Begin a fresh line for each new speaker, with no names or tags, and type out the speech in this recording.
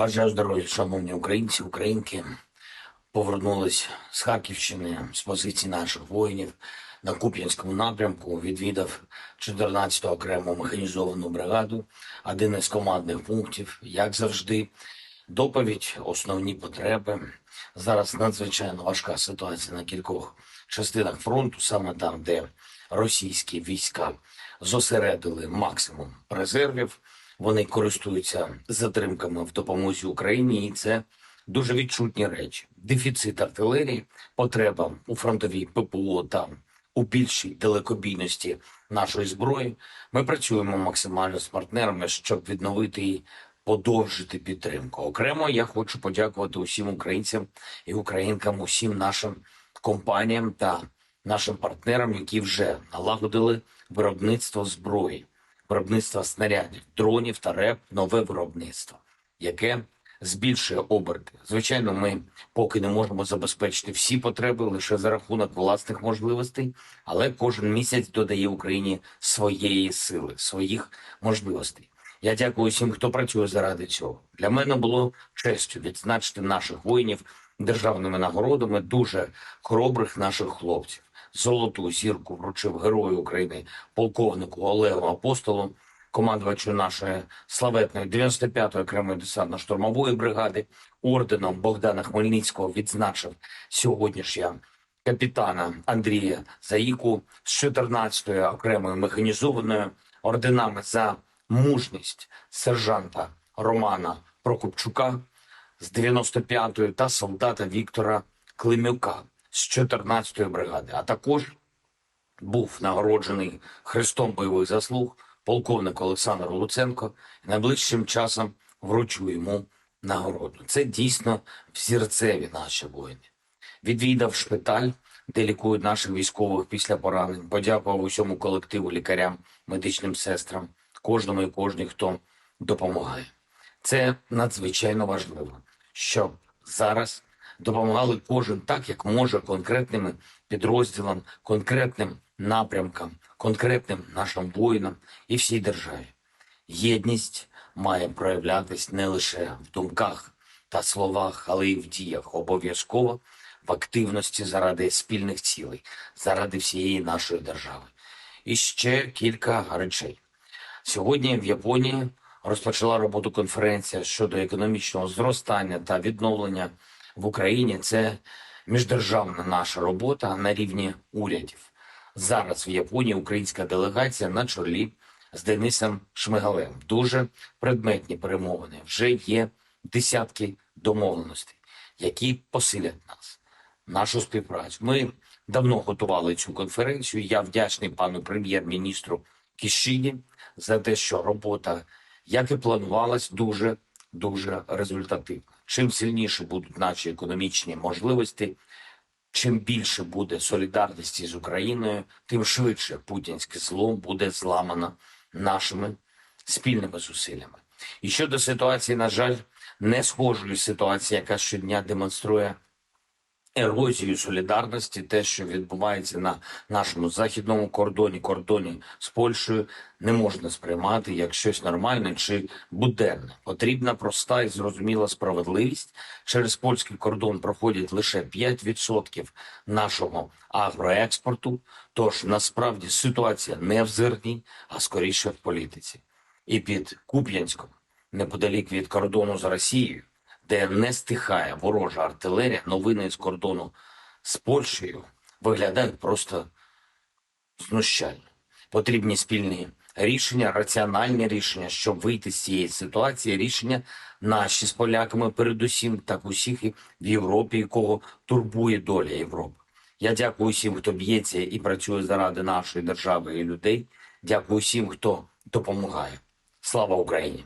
Бажаю здоров'я, шановні українці, українки. Повернулись з Харківщини з позицій наших воїнів на Куп'янському напрямку. Відвідав 14-ту окрему механізовану бригаду, один із командних пунктів, як завжди. Доповідь, основні потреби. Зараз надзвичайно важка ситуація на кількох частинах фронту, саме там, де російські війська зосередили максимум резервів. Вони користуються затримками в допомозі Україні, і це дуже відчутні речі. Дефіцит артилерії, потреба у фронтовій ППО та у більшій далекобійності нашої зброї. Ми працюємо максимально з партнерами, щоб відновити і подовжити підтримку. Окремо я хочу подякувати усім українцям і українкам, усім нашим компаніям та нашим партнерам, які вже налагодили виробництво зброї, виробництво снарядів, дронів та РЕП, нове виробництво, яке збільшує оберти. Звичайно, ми поки не можемо забезпечити всі потреби лише за рахунок власних можливостей, але кожен місяць додає Україні своєї сили, своїх можливостей. Я дякую всім, хто працює заради цього. Для мене було честю відзначити наших воїнів державними нагородами, дуже хоробрих наших хлопців. Золоту зірку вручив Герою України полковнику Олегу Апостолу, командувачу нашої славетної 95-ї окремої десантно-штурмової бригади, орденом Богдана Хмельницького відзначив сьогодні ж я капітана Андрія Заїку з 14-ї окремої механізованої орденами за мужність сержанта Романа Прокопчука з 95-ї та солдата Віктора Климюка з 14-ї бригади, а також був нагороджений Христом бойових заслуг полковник Олександр Луценко. Найближчим часом вручу йому нагороду. Це дійсно взірцеві наші воїни. Відвідав шпиталь, де лікують наших військових після поранень. Подякував усьому колективу, лікарям, медичним сестрам, кожному і кожній, хто допомагає. Це надзвичайно важливо, щоб зараз допомагали кожен так, як може, конкретними підрозділам, конкретним напрямкам, конкретним нашим воїнам і всій державі. Єдність має проявлятись не лише в думках та словах, але й в діях. Обов'язково в активності заради спільних цілей, заради всієї нашої держави. І ще кілька речей. Сьогодні в Японії розпочала роботу конференція щодо економічного зростання та відновлення в Україні. Це міждержавна наша робота на рівні урядів. Зараз в Японії українська делегація на чолі з Денисом Шмигалем. Дуже предметні перемовини. Вже є десятки домовленостей, які посилять нас, нашу співпрацю. Ми давно готували цю конференцію. Я вдячний пану прем'єр-міністру Кішині за те, що робота, як і планувалась, дуже дуже результативна. Чим сильніше будуть наші економічні можливості, чим більше буде солідарності з Україною, тим швидше путінське зло буде зламано нашими спільними зусиллями. І щодо ситуації, на жаль, не схожою ситуації, яка щодня демонструє ерозію солідарності, те, що відбувається на нашому західному кордоні, кордоні з Польщею, не можна сприймати як щось нормальне чи буденне. Потрібна проста і зрозуміла справедливість. Через польський кордон проходять лише 5% нашого агроекспорту. Тож насправді ситуація не в зерні, а скоріше в політиці. І під Куп'янськом, неподалік від кордону з Росією, де не стихає ворожа артилерія, новини з кордону з Польщею виглядають просто знущально. Потрібні спільні рішення, раціональні рішення, щоб вийти з цієї ситуації. Рішення наші з поляками, передусім, так усіх в Європі, якого турбує доля Європи. Я дякую всім, хто б'ється і працює заради нашої держави і людей. Дякую всім, хто допомагає. Слава Україні!